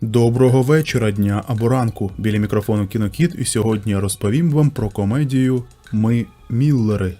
Доброго вечора, дня або ранку. Біля мікрофону Кінокіт, і сьогодні я розповім вам про комедію Ми Міллери.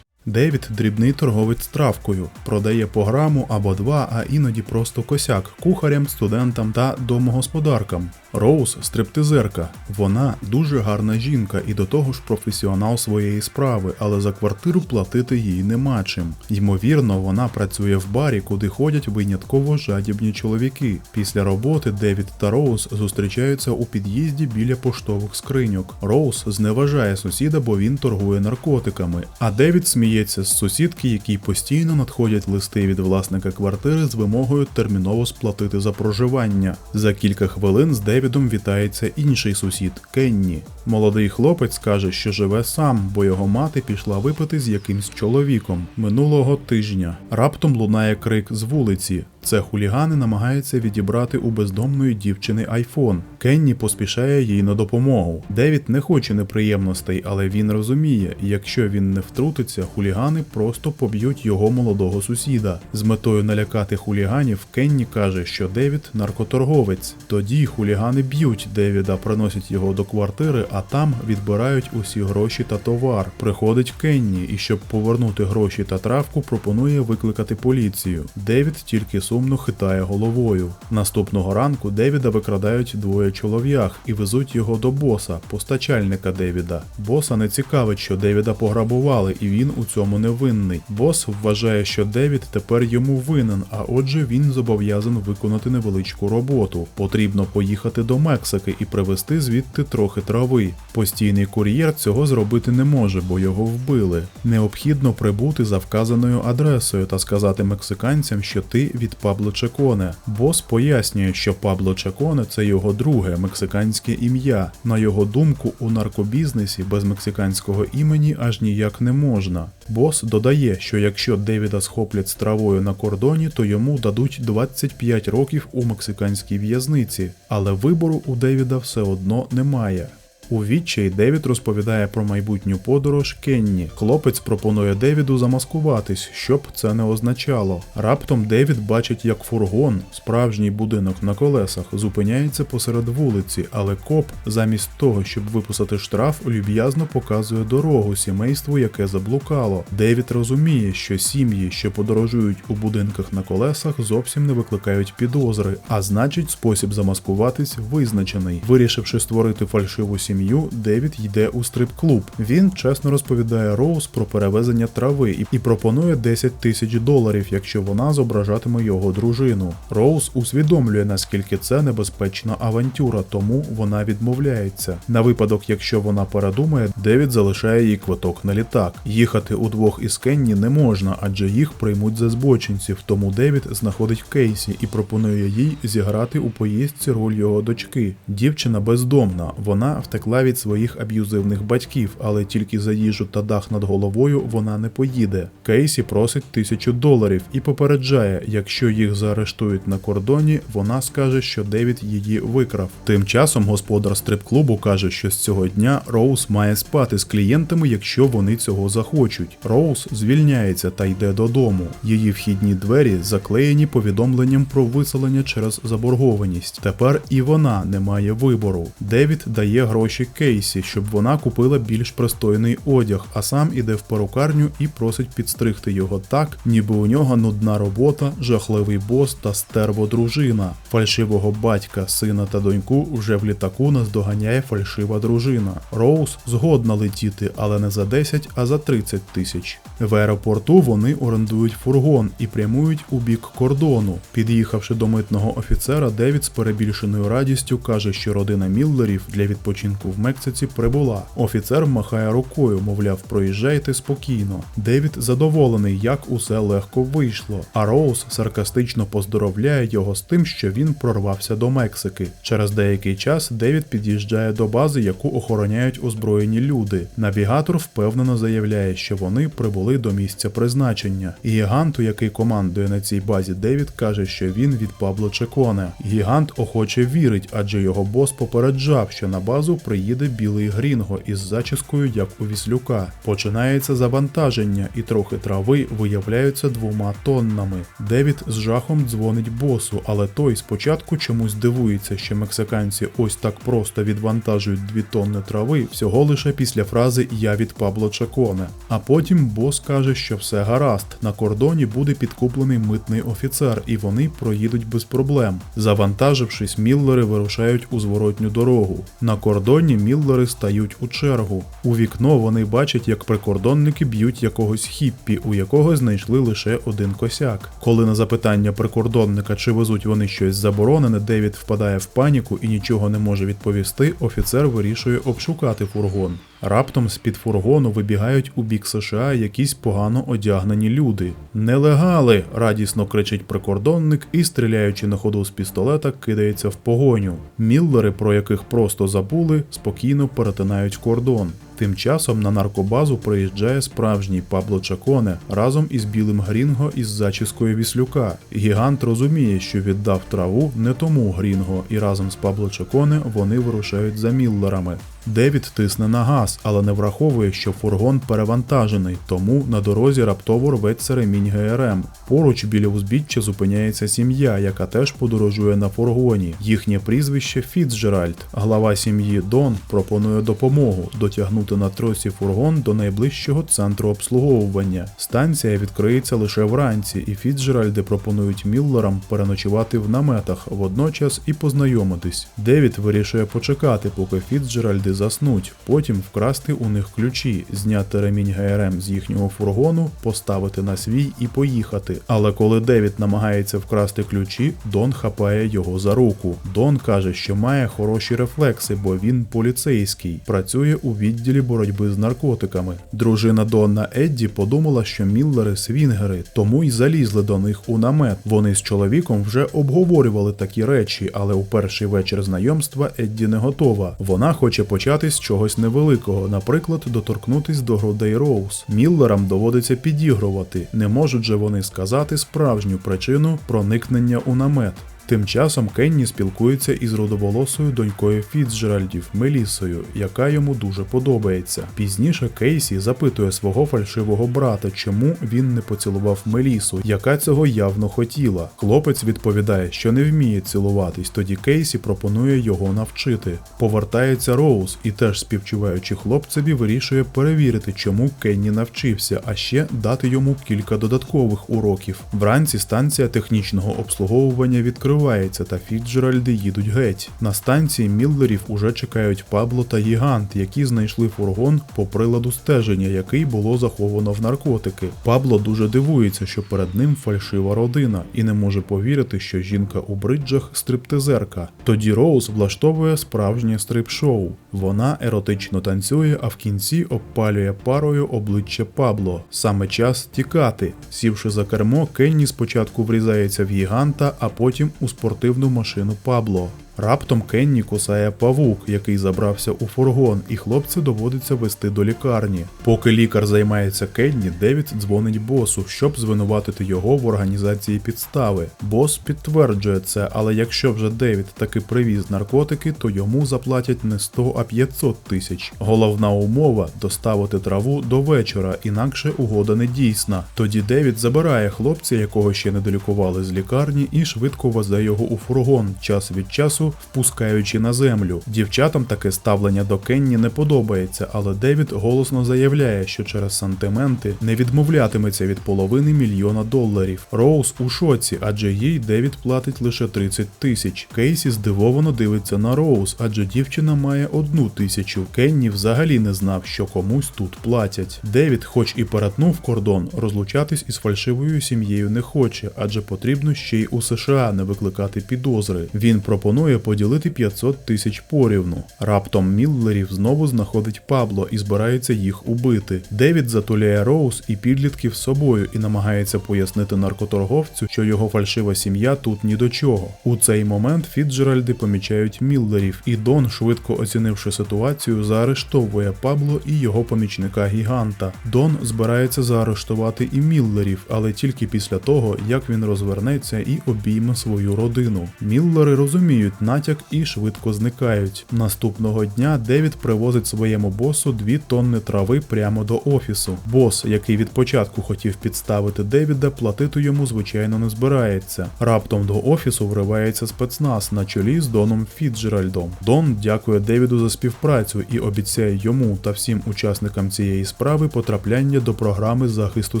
Девід дрібний торговець травкою, продає по граму або два, а іноді просто косяк кухарям, студентам та домогосподаркам. Роуз стриптизерка. Вона дуже гарна жінка і до того ж професіонал своєї справи, але за квартиру платити їй нема чим. Ймовірно, вона працює в барі, куди ходять винятково жадібні чоловіки. Після роботи Девід та Роуз зустрічаються у під'їзді біля поштових скриньок. Роуз зневажає сусіда, бо він торгує наркотиками. А Девід сміється з сусідки, якій постійно надходять листи від власника квартири з вимогою терміново сплатити за проживання. За кілька хвилин з Девідом вітається інший сусід Кенні. Молодий хлопець каже, що живе сам, бо його мати пішла випити з якимсь чоловіком минулого тижня. Раптом лунає крик з вулиці. Це хулігани намагаються відібрати у бездомної дівчини айфон. Кенні поспішає їй на допомогу. Девід не хоче неприємностей, але він розуміє, якщо він не втрутиться, хулігани просто поб'ють його молодого сусіда. З метою налякати хуліганів, Кенні каже, що Девід наркоторговець. Тоді хулігани б'ють Девіда, приносять його до квартири, а там відбирають усі гроші та товар. Приходить Кенні, і щоб повернути гроші та травку, пропонує викликати поліцію. Девід тільки сумно хитає головою. Наступного ранку Девіда викрадають двоє чолов'ях і везуть його до боса, постачальника Девіда. Боса не цікавить, що Девіда пограбували, і він у цьому не винний. Бос вважає, що Девід тепер йому винен, а отже він зобов'язан виконати невеличку роботу. Потрібно поїхати до Мексики і привезти звідти трохи трави. Постійний кур'єр цього зробити не може, бо його вбили. Необхідно прибути за вказаною адресою та сказати мексиканцям, що ти від Пабло Чеконе. Бос пояснює, що Пабло Чеконе це його друге мексиканське ім'я. На його думку, у наркобізнесі без мексиканського імені аж ніяк не можна. Бос додає, що якщо Девіда схоплять з травою на кордоні, то йому дадуть 25 років у мексиканській в'язниці, але вибору у Девіда все одно немає. У відчаї Девід розповідає про майбутню подорож Кенні. Хлопець пропонує Девіду замаскуватись, щоб це не означало. Раптом Девід бачить, як фургон, справжній будинок на колесах, зупиняється посеред вулиці, але коп, замість того, щоб виписати штраф, люб'язно показує дорогу сімейству, яке заблукало. Девід розуміє, що сім'ї, що подорожують у будинках на колесах, зовсім не викликають підозри, а значить, спосіб замаскуватись визначений. Вирішивши створити фальшиву сім'ю, Девід йде у стрип-клуб. Він чесно розповідає Роуз про перевезення трави і, і пропонує 10 тисяч доларів, якщо вона зображатиме його дружину. Роуз усвідомлює, наскільки це небезпечна авантюра, тому вона відмовляється. На випадок, якщо вона передумає, Девід залишає їй квиток на літак. Їхати удвох із Кенні не можна, адже їх приймуть за збочинців. Тому Девід знаходить Кейсі і пропонує їй зіграти у поїздці роль його дочки. Дівчина бездомна. Вона втекла від своїх аб'юзивних батьків, але тільки за їжу та дах над головою вона не поїде. Кейсі просить тисячу доларів і попереджає, якщо їх заарештують на кордоні, вона скаже, що Девід її викрав. Тим часом господар стрип-клубу каже, що з цього дня Роуз має спати з клієнтами, якщо вони цього захочуть. Роуз звільняється та йде додому. Її вхідні двері заклеєні повідомленням про виселення через заборгованість. Тепер і вона не має вибору. Девід дає гроші Кейсі, щоб вона купила більш пристойний одяг, а сам іде в перукарню і просить підстригти його так, ніби у нього нудна робота, жахливий бос та стерво дружина. Фальшивого батька, сина та доньку вже в літаку наздоганяє фальшива дружина. Роуз згодна летіти, але не за 10, а за 30 тисяч. В аеропорту вони орендують фургон і прямують у бік кордону. Під'їхавши до митного офіцера, Девід з перебільшеною радістю каже, що родина Міллерів для відпочинку в Мексиці прибула. Офіцер махає рукою, мовляв, проїжджайте спокійно. Девід задоволений, як усе легко вийшло. А Роуз саркастично поздоровляє його з тим, що він прорвався до Мексики. Через деякий час Девід під'їжджає до бази, яку охороняють озброєні люди. Навігатор впевнено заявляє, що вони прибули до місця призначення. І гіганту, який командує на цій базі, Девід каже, що він від Пабло Чеконе. Гігант охоче вірить, адже його бос попереджав, що на базу приїде білий грінго із зачіскою, як у віслюка. Починається завантаження, і трохи трави виявляються двома тоннами. Девід з жахом дзвонить босу, але той спочатку чомусь дивується, що мексиканці ось так просто відвантажують дві тонни трави всього лише після фрази Я від Пабло Чаконе. А потім бос каже, що все гаразд. На кордоні буде підкуплений митний офіцер, і вони проїдуть без проблем. Завантажившись, міллери вирушають у зворотню дорогу. На кордоні міллери стають у чергу. У вікно вони бачать, як прикордонники б'ють якогось хіппі, у якого знайшли лише один косяк. Коли на запитання прикордонника, чи везуть вони щось заборонене, Девід впадає в паніку і нічого не може відповісти, офіцер вирішує обшукати фургон. Раптом з-під фургону вибігають у бік США якісь погано одягнені люди. Нелегали! радісно кричить прикордонник і, стріляючи на ходу з пістолета, кидається в погоню. Міллери, про яких просто забули, спокійно перетинають кордон. Тим часом на наркобазу приїжджає справжній Пабло Чаконе разом із білим Грінго із зачіскою віслюка. Гігант розуміє, що віддав траву не тому Грінго, і разом з Пабло Чаконе вони вирушають за міллерами. Девід тисне на газ, але не враховує, що фургон перевантажений, тому на дорозі раптово рветься ремінь ГРМ. Поруч біля узбіччя зупиняється сім'я, яка теж подорожує на фургоні. Їхнє прізвище Фіцджеральд. Глава сім'ї Дон пропонує допомогу дотягнути на тросі фургон до найближчого центру обслуговування. Станція відкриється лише вранці, і Фіцджеральди пропонують Міллерам переночувати в наметах водночас і познайомитись. Девід вирішує почекати, поки Фіцджеральди заснуть, потім вкрасти у них ключі, зняти ремінь ГРМ з їхнього фургону, поставити на свій і поїхати. Але коли Девід намагається вкрасти ключі, Дон хапає його за руку. Дон каже, що має хороші рефлекси, бо він поліцейський, працює у відділі боротьби з наркотиками. Дружина Донна Едді подумала, що Міллери свінгери, тому й залізли до них у намет. Вони з чоловіком вже обговорювали такі речі, але у перший вечір знайомства Едді не готова. Вона хоче почати з чогось невеликого, наприклад, доторкнутись до грудей Роуз. Міллерам доводиться підігрувати, не можуть же вони сказати справжню причину проникнення у намет. Тим часом Кенні спілкується із родоволосою донькою Фіцджеральдів Мелісою, яка йому дуже подобається. Пізніше Кейсі запитує свого фальшивого брата, чому він не поцілував Мелісу, яка цього явно хотіла. Хлопець відповідає, що не вміє цілуватись, тоді Кейсі пропонує його навчити. Повертається Роуз і теж співчуваючи хлопцеві, вирішує перевірити, чому Кенні навчився, а ще дати йому кілька додаткових уроків. Вранці станція технічного обслуговування відкривається, та Фіцджеральди їдуть геть. На станції Міллерів уже чекають Пабло та Гігант, які знайшли фургон по приладу стеження, який було заховано в наркотики. Пабло дуже дивується, що перед ним фальшива родина, і не може повірити, що жінка у бриджах стриптизерка. Тоді Роуз влаштовує справжнє стрип-шоу. Вона еротично танцює, а в кінці обпалює парою обличчя Пабло. Саме час тікати. Сівши за кермо, Кенні спочатку врізається в гіганта, а потім у спортивну машину Пабло. Раптом Кенні кусає павук, який забрався у фургон, і хлопцю доводиться вести до лікарні. Поки лікар займається Кенні, Девід дзвонить босу, щоб звинуватити його в організації підстави. Бос підтверджує це, але якщо вже Девід таки привіз наркотики, то йому заплатять не 100, а 500 тисяч. Головна умова доставити траву до вечора, інакше угода не дійсна. Тоді Девід забирає хлопця, якого ще не долікували з лікарні, і швидко везе його у фургон, час від часу впускаючи на землю. Дівчатам таке ставлення до Кенні не подобається, але Девід голосно заявляє, що через сантименти не відмовлятиметься від половини мільйона доларів. Роуз у шоці, адже їй Девід платить лише 30 тисяч. Кейсі здивовано дивиться на Роуз, адже дівчина має одну тисячу. Кенні взагалі не знав, що комусь тут платять. Девід, хоч і перетнув кордон, розлучатись із фальшивою сім'єю не хоче, адже потрібно ще й у США не викликати підозри. Він пропонує поділити 500 тисяч порівну. Раптом Міллерів знову знаходить Пабло і збирається їх убити. Девід затуляє Роуз і підлітків з собою і намагається пояснити наркоторговцю, що його фальшива сім'я тут ні до чого. У цей момент Фіцджеральди помічають Міллерів, і Дон, швидко оцінивши ситуацію, заарештовує Пабло і його помічника Гіганта. Дон збирається заарештувати і Міллерів, але тільки після того, як він розвернеться і обійме свою родину. Міллери розуміють розуміють натяк і швидко зникають. Наступного дня Девід привозить своєму босу дві тонни трави прямо до офісу. Бос, який від початку хотів підставити Девіда, платити йому звичайно не збирається. Раптом до офісу вривається спецназ на чолі з Доном Фіджеральдом. Дон дякує Девіду за співпрацю і обіцяє йому та всім учасникам цієї справи потрапляння до програми захисту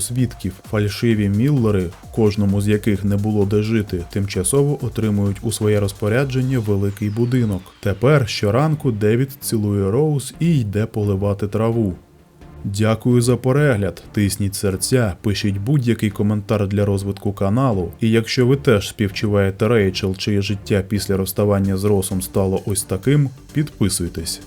свідків. Фальшиві міллери, кожному з яких не було де жити, тимчасово отримують у своє розпорядження великий будинок. Тепер щоранку Девід цілує Роуз і йде поливати траву. Дякую за перегляд. Тисніть серця, пишіть будь-який коментар для розвитку каналу. І якщо ви теж співчуваєте Рейчел, чиє життя після розставання з Росом стало ось таким, підписуйтесь.